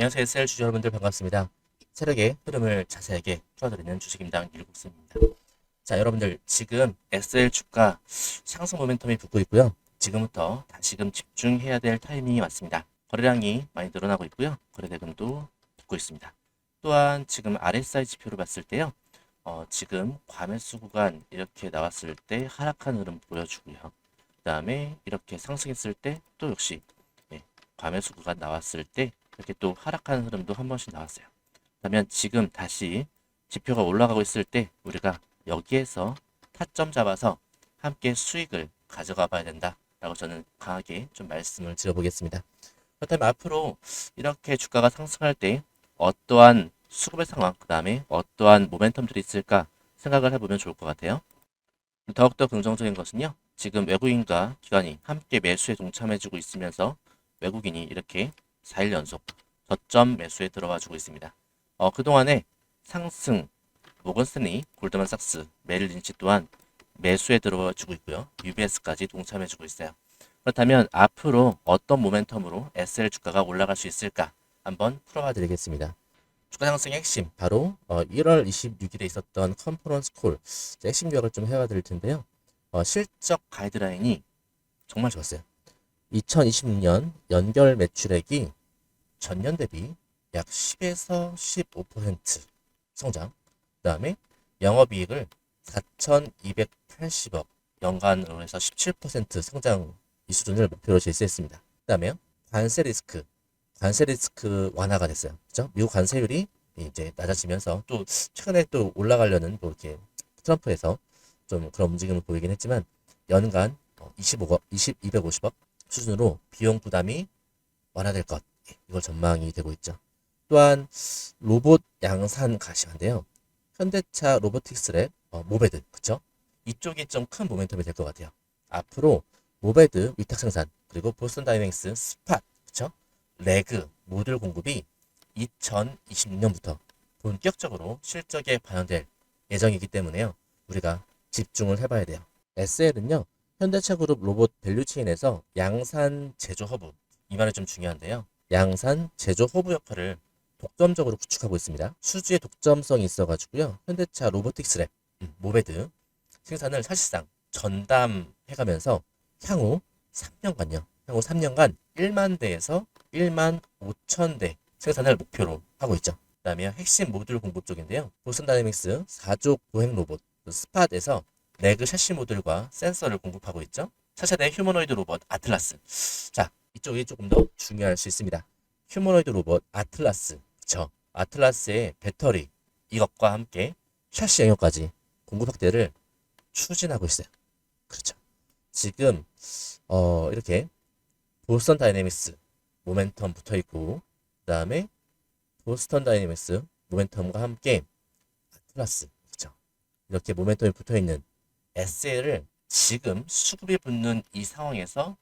안녕하세요. SL 주주 여러분들 반갑습니다. 세력의 흐름을 자세하게 풀어드리는 주식임당 일국수입니다. 자, 여러분들 지금 SL 주가 상승 모멘텀이 붙고 있고요. 지금부터 다시금 집중해야 될 타이밍이 왔습니다. 거래량이 많이 늘어나고 있고요. 거래대금도 붙고 있습니다. 또한 지금 RSI 지표를 봤을 때요. 어, 지금 과매수 구간 이렇게 나왔을 때 하락한 흐름 보여주고요. 그 다음에 이렇게 상승했을 때 또 역시 예, 과매수 구간 나왔을 때 이렇게 또 하락하는 흐름도 한 번씩 나왔어요. 그러면 지금 다시 지표가 올라가고 있을 때 우리가 여기에서 타점 잡아서 함께 수익을 가져가 봐야 된다라고 저는 강하게 좀 말씀을 드려보겠습니다. 그렇다면 앞으로 이렇게 주가가 상승할 때 어떠한 수급의 상황, 그 다음에 어떠한 모멘텀들이 있을까 생각을 해보면 좋을 것 같아요. 더욱더 긍정적인 것은요. 지금 외국인과 기관이 함께 매수에 동참해주고 있으면서 외국인이 이렇게 4일 연속 저점 매수에 들어와 주고 있습니다. 어, 그동안에 상승, 모건스탠리, 골드만삭스, 메릴린치 또한 매수에 들어와 주고 있고요. UBS까지 동참해 주고 있어요. 그렇다면 앞으로 어떤 모멘텀으로 SL 주가가 올라갈 수 있을까 한번 풀어봐 드리겠습니다. 주가 상승의 핵심 바로 어, 1월 26일에 있었던 컨퍼런스 콜 핵심 요약을 좀 해와 드릴 텐데요. 어, 실적 가이드라인이 정말 좋았어요. 2026년 연결 매출액이 전년 대비 약 10에서 15% 성장. 그 다음에 영업이익을 4,280억 연간으로 해서 17% 성장 이 수준을 목표로 제시했습니다. 그 다음에 관세 리스크, 관세 리스크 완화가 됐어요. 그죠? 미국 관세율이 이제 낮아지면서 또 최근에 또 올라가려는 뭐 이렇게 트럼프에서 좀 그런 움직임을 보이긴 했지만 연간 25억, 20, 250억 수준으로 비용 부담이 완화될 것 예, 이걸 전망이 되고 있죠. 또한 로봇 양산 가시화인데요. 현대차 로보틱스랩 어, 모베드 그쵸? 이쪽이 좀 큰 모멘텀이 될 것 같아요. 앞으로 모베드 위탁 생산 그리고 보스턴 다이맹스 스팟 그쵸? 레그 모듈 공급이 2026년부터 본격적으로 실적에 반영될 예정이기 때문에요. 우리가 집중을 해봐야 돼요. SL은요. 현대차 그룹 로봇 밸류체인에서 양산 제조 허브 이 말이 좀 중요한데요. 양산 제조 허브 역할을 독점적으로 구축하고 있습니다. 수주의 독점성이 있어가지고요. 현대차 로보틱스랩 음, 모베드 생산을 사실상 전담해가면서 향후 3년간요. 향후 3년간 1만 대에서 1만 5천 대 생산을 목표로 하고 있죠. 그 다음에 핵심 모듈 공급 쪽인데요. 보슨 다이내믹스 4조 보행 로봇 그 스팟에서 레그 샤시 모듈과 센서를 공급하고 있죠. 차세대 휴머노이드 로봇 아틀라스. 자, 이쪽이 조금 더 중요할 수 있습니다. 휴머노이드 로봇 아틀라스. 그쵸? 아틀라스의 배터리 이것과 함께 샤시 영역까지 공급 확대를 추진하고 있어요. 그렇죠. 지금 어 이렇게 보스턴 다이내믹스 모멘텀 붙어 있고 그다음에 보스턴 다이내믹스 모멘텀과 함께 아틀라스 그렇죠. 이렇게 모멘텀이 붙어 있는 SL을 지금 수급이 붙는 이 상황에서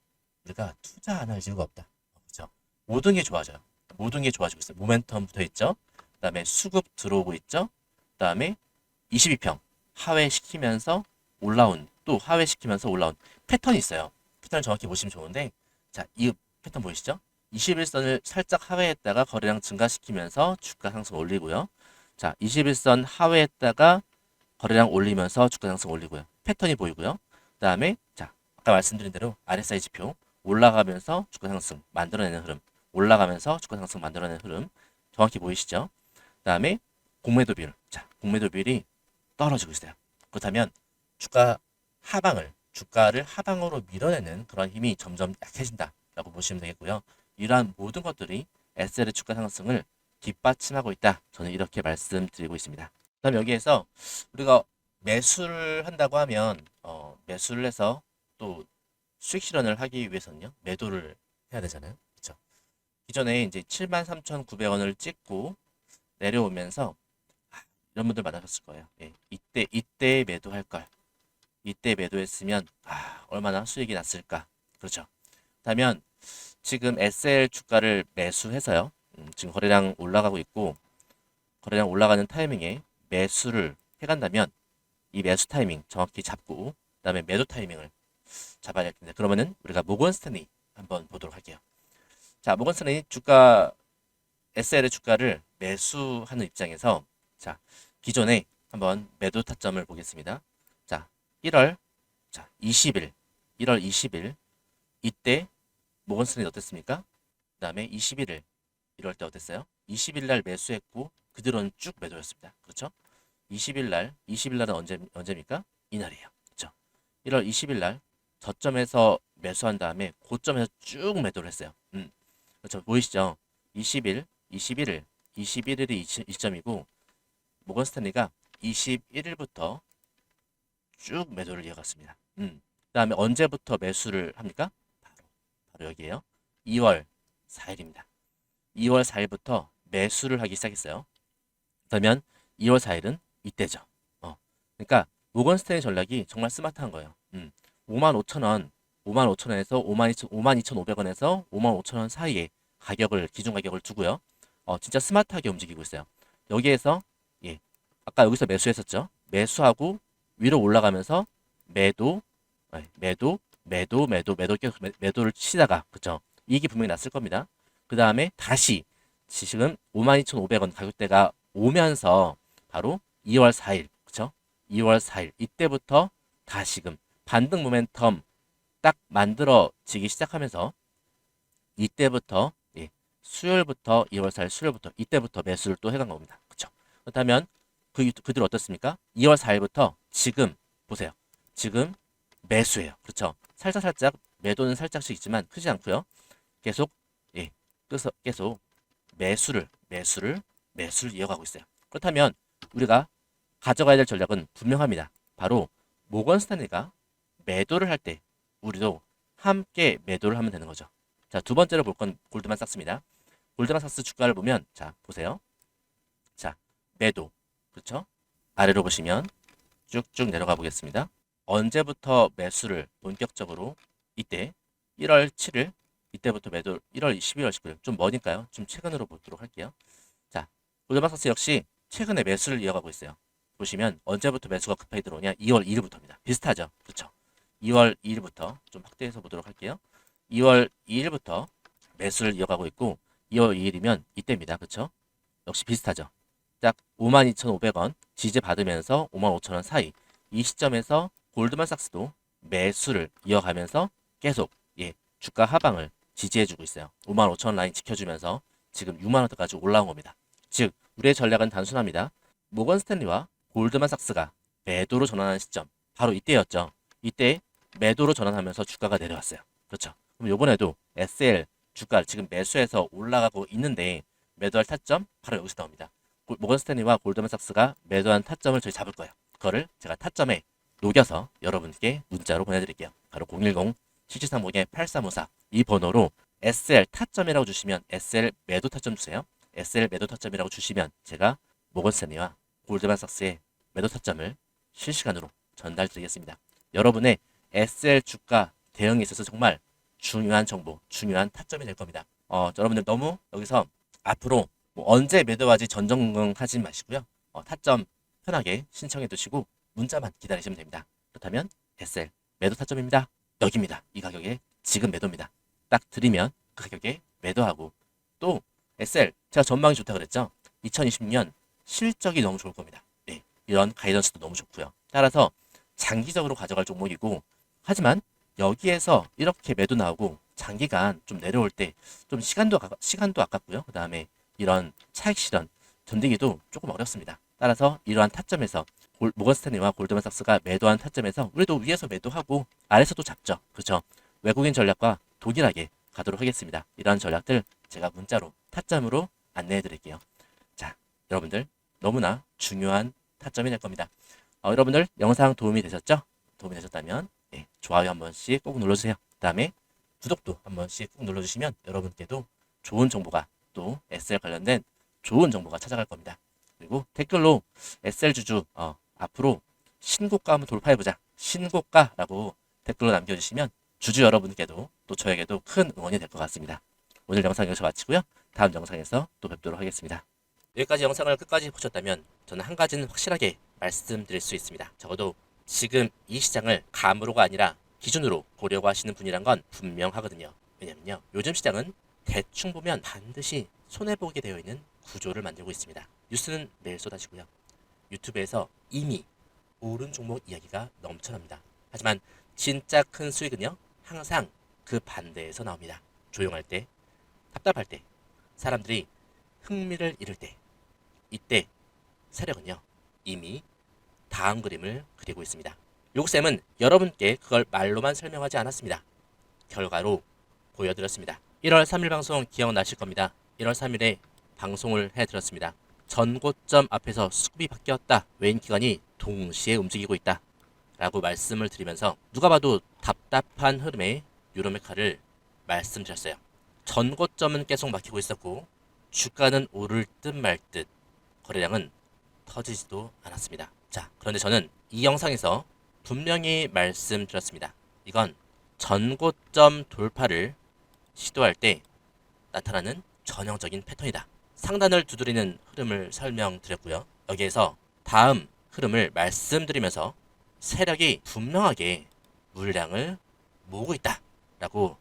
우리가 투자 안 할 이유가 없다. 그렇죠. 모든 게 좋아져요. 모든 게 좋아지고 있어요. 모멘텀 붙어 있죠. 그다음에 수급 들어오고 있죠. 그다음에 22평 하회시키면서 올라온 또 하회시키면서 올라온 패턴이 있어요. 패턴을 정확히 보시면 좋은데 자, 이 패턴 보이시죠? 21선을 살짝 하회했다가 거래량 증가시키면서 주가 상승 올리고요. 자, 21선 하회했다가 거래량 올리면서 주가 상승 올리고요. 패턴이 보이고요. 그 다음에 자, 아까 말씀드린 대로 RSI 지표 올라가면서 주가 상승 만들어내는 흐름 올라가면서 주가 상승 만들어내는 흐름 정확히 보이시죠? 그 다음에 공매도 비율 자, 공매도 비율이 떨어지고 있어요. 그렇다면 주가 하방을 주가를 하방으로 밀어내는 그런 힘이 점점 약해진다라고 보시면 되겠고요. 이러한 모든 것들이 SL의 주가 상승을 뒷받침하고 있다. 저는 이렇게 말씀드리고 있습니다. 그다음 여기에서 우리가 매수를 한다고 하면 어, 매수를 해서 또 수익 실현을 하기 위해서는요 매도를 해야 되잖아요. 그렇죠? 기존에 이제 73,900원을 찍고 내려오면서 아, 이런 분들 많으셨을 거예요. 예, 이때 이때 매도할 걸. 이때 매도했으면 아, 얼마나 수익이 났을까. 그렇죠. 그렇다면 지금 SL 주가를 매수해서요. 음, 지금 거래량 올라가고 있고 거래량 올라가는 타이밍에 매수를 해간다면 이 매수 타이밍 정확히 잡고 그 다음에 매도 타이밍을 잡아야 될 텐데 그러면은 우리가 모건 스탠리 한번 보도록 할게요. 자, 모건 스탠리 주가 SL의 주가를 매수하는 입장에서 자 기존에 한번 매도 타점을 보겠습니다. 자 1월 자 20일 1월 20일 이때 모건 스탠이 어땠습니까? 그 다음에 21일 이럴 때 어땠어요? 20일 날 매수했고 그들은 쭉 매도였습니다. 그렇죠? 20일 날 20일 날은 언제 언제입니까? 이날이에요. 그렇죠? 1월 20일 날 저점에서 매수한 다음에 고점에서 쭉 매도를 했어요. 음. 그렇죠. 보이시죠? 20일, 21일, 21일이 이 시점이고 모건 스탠리가 21일부터 쭉 매도를 이어갔습니다. 음. 그 다음에 언제부터 매수를 합니까? 바로 바로 여기에요. 2월 4일입니다. 2월 4일부터 매수를 하기 시작했어요. 그러면 2월 4일은 이때죠. 어. 그러니까 모건 스탠리 전략이 정말 스마트한 거예요. 음. 5만 5천 원, 5만 5천 원에서 5만 2천, 5만 2,500원에서 5만 5천 원 사이에 가격을 기준 가격을 두고요. 어, 진짜 스마트하게 움직이고 있어요. 여기에서 예, 아까 여기서 매수했었죠. 매수하고 위로 올라가면서 매도, 아니, 매도, 매도, 매도, 매도 매도를 치다가 그죠? 이익이 분명히 났을 겁니다. 그 다음에 다시 지금 52,500원 가격대가 오면서 바로 2월 4일, 그쵸? 2월 4일 이때부터 다시금 반등 모멘텀 딱 만들어지기 시작하면서 이때부터 예, 수요일부터 2월 4일 수요일부터 이때부터 매수를 또 해간 겁니다. 그쵸? 그렇다면 그 그들 어떻습니까? 2월 4일부터 지금 보세요. 지금 매수예요. 그렇죠? 살짝 살짝 매도는 살짝씩 있지만 크지 않고요. 계속 예, 그래서 계속 매수를 매수를 매수를 이어가고 있어요. 그렇다면 우리가 가져가야 될 전략은 분명합니다. 바로 모건 스탠리가 매도를 할 때 우리도 함께 매도를 하면 되는 거죠. 자, 두 번째로 볼 건 골드만삭스입니다. 골드만삭스 주가를 보면 자, 보세요. 자, 매도. 그렇죠? 아래로 보시면 쭉쭉 내려가 보겠습니다. 언제부터 매수를 본격적으로 이때 1월 7일 이때부터 매도 1월 12월 19일 좀 머니까요? 좀 최근으로 보도록 할게요. 자, 골드만삭스 역시 최근에 매수를 이어가고 있어요. 보시면 언제부터 매수가 급하게 들어오냐? 2월 2일부터입니다. 비슷하죠? 그렇죠? 2월 2일부터 좀 확대해서 보도록 할게요. 2월 2일부터 매수를 이어가고 있고 2월 2일이면 이때입니다. 그렇죠? 역시 비슷하죠. 딱 52,500원 지지 받으면서 55,000원 사이 이 시점에서 골드만삭스도 매수를 이어가면서 계속 예, 주가 하방을 지지해주고 있어요. 55,000원 라인 지켜주면서 지금 6만 원대까지 올라온 겁니다. 즉 우리의 전략은 단순합니다. 모건 스탠리와 골드만삭스가 매도로 전환하는 시점 바로 이때였죠. 이때 매도로 전환하면서 주가가 내려왔어요. 그렇죠. 그럼 이번에도 SL 주가 지금 매수해서 올라가고 있는데 매도할 타점 바로 여기서 나옵니다. 모건 스탠리와 골드만삭스가 매도한 타점을 저희 잡을 거예요. 그거를 제가 타점에 녹여서 여러분께 문자로 보내드릴게요. 바로 010-7730-8354 이 번호로 SL 타점이라고 주시면 SL 매도 타점 주세요. SL 매도 타점이라고 주시면 제가 모건 스탠리와 골드만삭스의 매도 타점을 실시간으로 전달드리겠습니다. 여러분의 SL 주가 대응에 있어서 정말 중요한 정보, 중요한 타점이 될 겁니다. 어, 여러분들 너무 여기서 앞으로 뭐 언제 매도하지 전전긍긍하지 마시고요. 어, 타점 편하게 신청해 두시고 문자만 기다리시면 됩니다. 그렇다면 SL 매도 타점입니다. 여기입니다. 이 가격에 지금 매도입니다. 딱 드리면 그 가격에 매도하고 또 SL 제가 전망이 좋다 그랬죠. 2020년 실적이 너무 좋을 겁니다. 네, 이런 가이던스도 너무 좋고요. 따라서 장기적으로 가져갈 종목이고 하지만 여기에서 이렇게 매도 나오고 장기간 좀 내려올 때 좀 시간도 시간도 아깝고요. 그 다음에 이런 차익 실현 견디기도 조금 어렵습니다. 따라서 이러한 타점에서 골, 모건스탠리와 골드만삭스가 매도한 타점에서 우리도 위에서 매도하고 아래서도 잡죠. 그렇죠? 외국인 전략과 동일하게 가도록 하겠습니다. 이러한 전략들 제가 문자로 타점으로 안내해 드릴게요. 자, 여러분들 너무나 중요한 타점이 될 겁니다. 어, 여러분들 영상 도움이 되셨죠? 도움이 되셨다면 예, 좋아요 한 번씩 꼭 눌러주세요. 그 다음에 구독도 한 번씩 꼭 눌러주시면 여러분께도 좋은 정보가 또 SL 관련된 좋은 정보가 찾아갈 겁니다. 그리고 댓글로 SL 주주 어, 앞으로 신고가 한번 돌파해보자. 신고가라고 댓글로 남겨주시면 주주 여러분께도 또 저에게도 큰 응원이 될 것 같습니다. 오늘 영상 여기서 마치고요. 다음 영상에서 또 뵙도록 하겠습니다. 여기까지 영상을 끝까지 보셨다면 저는 한 가지는 확실하게 말씀드릴 수 있습니다. 적어도 지금 이 시장을 감으로가 아니라 기준으로 보려고 하시는 분이란 건 분명하거든요. 왜냐면요. 요즘 시장은 대충 보면 반드시 손해보게 되어 있는 구조를 만들고 있습니다. 뉴스는 매일 쏟아지고요. 유튜브에서 이미 오른 종목 이야기가 넘쳐납니다. 하지만 진짜 큰 수익은요, 항상 그 반대에서 나옵니다. 조용할 때, 답답할 때, 사람들이 흥미를 잃을 때, 이때 세력은요, 이미 다음 그림을 그리고 있습니다. 요구쌤은 여러분께 그걸 말로만 설명하지 않았습니다. 결과로 보여드렸습니다. 1월 3일 방송 기억나실 겁니다. 1월 3일에 방송을 해드렸습니다. 전고점 앞에서 수급이 바뀌었다. 외인 기관이 동시에 움직이고 있다. 라고 말씀을 드리면서 누가 봐도 답답한 흐름의 유로메카를 말씀드렸어요. 전고점은 계속 막히고 있었고 주가는 오를 듯 말 듯 거래량은 터지지도 않았습니다. 자, 그런데 저는 이 영상에서 분명히 말씀드렸습니다. 이건 전고점 돌파를 시도할 때 나타나는 전형적인 패턴이다. 상단을 두드리는 흐름을 설명드렸고요. 여기에서 다음 흐름을 말씀드리면서 세력이 분명하게 물량을 모으고 있다. 라고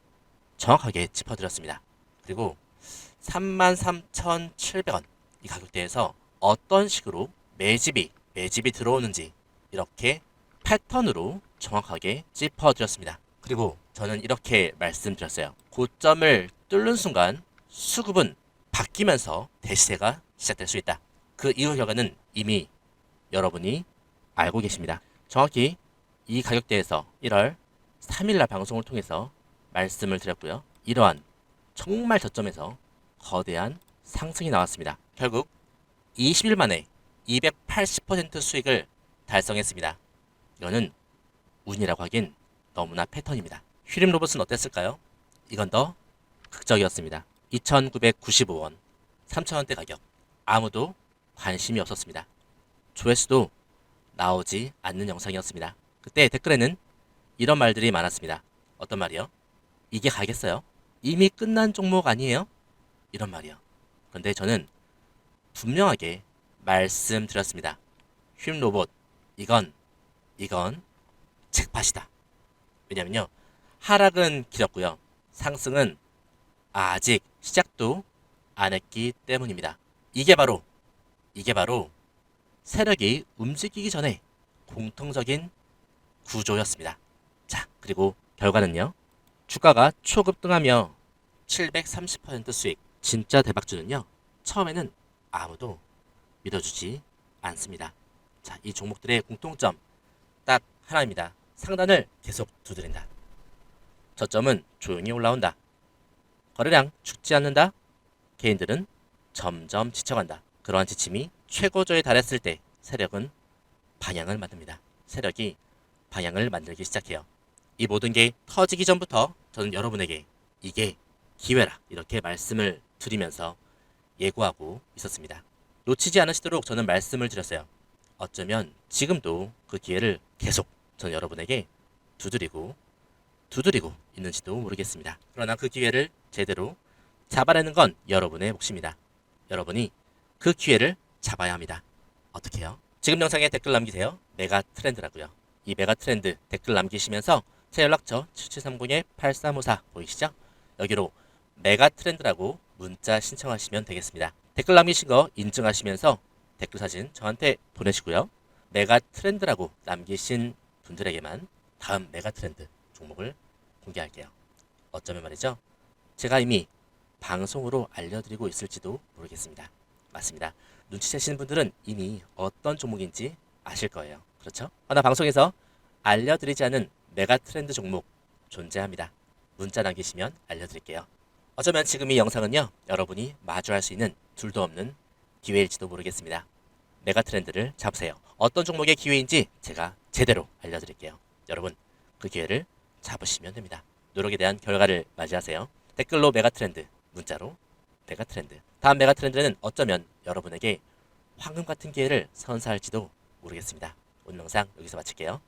정확하게 짚어드렸습니다. 그리고 33,700원 이 가격대에서 어떤 식으로 매집이 매집이 들어오는지 이렇게 패턴으로 정확하게 짚어드렸습니다. 그리고 저는 이렇게 말씀드렸어요. 고점을 뚫는 순간 수급은 바뀌면서 대시세가 시작될 수 있다. 그 이후 결과는 이미 여러분이 알고 계십니다. 정확히 이 가격대에서 1월 3일날 방송을 통해서 말씀을 드렸고요. 이러한 정말 저점에서 거대한 상승이 나왔습니다. 결국 20일 만에 280% 수익을 달성했습니다. 이거는 운이라고 하긴 너무나 패턴입니다. 휘림 로봇은 어땠을까요? 이건 더 극적이었습니다. 2,995원, 3,000원대 가격. 아무도 관심이 없었습니다. 조회수도 나오지 않는 영상이었습니다. 그때 댓글에는 이런 말들이 많았습니다. 어떤 말이요? 이게 가겠어요? 이미 끝난 종목 아니에요? 이런 말이요. 그런데 저는 분명하게 말씀드렸습니다. 휰 로봇, 이건, 이건 책밭이다. 왜냐면요. 하락은 길었고요. 상승은 아직 시작도 안 했기 때문입니다. 이게 바로, 이게 바로 세력이 움직이기 전에 공통적인 구조였습니다. 자, 그리고 결과는요. 주가가 초급등하며 730% 수익. 진짜 대박주는요. 처음에는 아무도 믿어주지 않습니다. 자, 이 종목들의 공통점 딱 하나입니다. 상단을 계속 두드린다. 저점은 조용히 올라온다. 거래량 죽지 않는다. 개인들은 점점 지쳐간다. 그러한 지침이 최고조에 달했을 때 세력은 방향을 만듭니다. 세력이 방향을 만들기 시작해요. 이 모든 게 터지기 전부터 저는 여러분에게 이게 기회라 이렇게 말씀을 드리면서 예고하고 있었습니다. 놓치지 않으시도록 저는 말씀을 드렸어요. 어쩌면 지금도 그 기회를 계속 저는 여러분에게 두드리고 두드리고 있는지도 모르겠습니다. 그러나 그 기회를 제대로 잡아내는 건 여러분의 몫입니다. 여러분이 그 기회를 잡아야 합니다. 어떻게요? 지금 영상에 댓글 남기세요. 메가 트렌드라고요. 이 메가 트렌드 댓글 남기시면서 제 연락처 7730-8354 보이시죠? 여기로 메가 트렌드라고 문자 신청하시면 되겠습니다. 댓글 남기신 거 인증하시면서 댓글 사진 저한테 보내시고요. 메가 트렌드라고 남기신 분들에게만 다음 메가 트렌드 종목을 공개할게요. 어쩌면 말이죠. 제가 이미 방송으로 알려드리고 있을지도 모르겠습니다. 맞습니다. 눈치채시는 분들은 이미 어떤 종목인지 아실 거예요. 그렇죠? 하나 방송에서 알려드리지 않은 메가 트렌드 종목 존재합니다. 문자 남기시면 알려드릴게요. 어쩌면 지금 이 영상은요, 여러분이 마주할 수 있는 둘도 없는 기회일지도 모르겠습니다. 메가 트렌드를 잡으세요. 어떤 종목의 기회인지 제가 제대로 알려드릴게요. 여러분, 그 기회를 잡으시면 됩니다. 노력에 대한 결과를 맞이하세요. 댓글로 메가 트렌드, 문자로 메가 트렌드. 다음 메가 트렌드는 어쩌면 여러분에게 황금 같은 기회를 선사할지도 모르겠습니다. 오늘 영상 여기서 마칠게요.